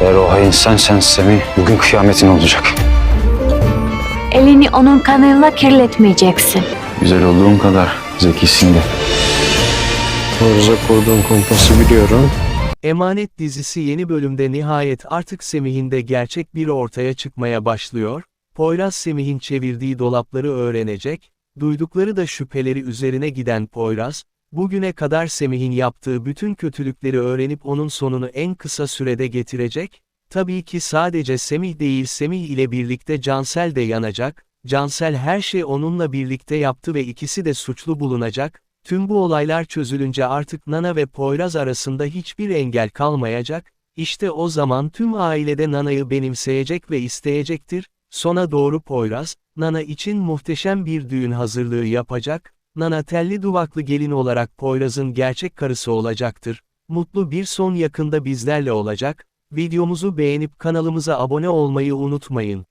Eğer o hain sensen Semih, bugün kıyametin olacak. Elini onun kanıyla kirletmeyeceksin. Güzel olduğun kadar zekisin de. Poyraz'a kurduğun kompası biliyorum. Emanet dizisi yeni bölümde nihayet artık Semih'in de gerçek biri ortaya çıkmaya başlıyor, Poyraz Semih'in çevirdiği dolapları öğrenecek, duydukları da şüpheleri üzerine giden Poyraz, bugüne kadar Semih'in yaptığı bütün kötülükleri öğrenip onun sonunu en kısa sürede getirecek, tabii ki sadece Semih değil Semih ile birlikte Cansel de yanacak, Cansel her şey onunla birlikte yaptı ve ikisi de suçlu bulunacak, Tüm bu olaylar çözülünce artık Nana ve Poyraz arasında hiçbir engel kalmayacak, işte o zaman tüm ailede Nana'yı benimseyecek ve isteyecektir, sona doğru Poyraz, Nana için muhteşem bir düğün hazırlığı yapacak, Nana telli duvaklı gelin olarak Poyraz'ın gerçek karısı olacaktır. Mutlu bir son yakında bizlerle olacak, videomuzu beğenip kanalımıza abone olmayı unutmayın.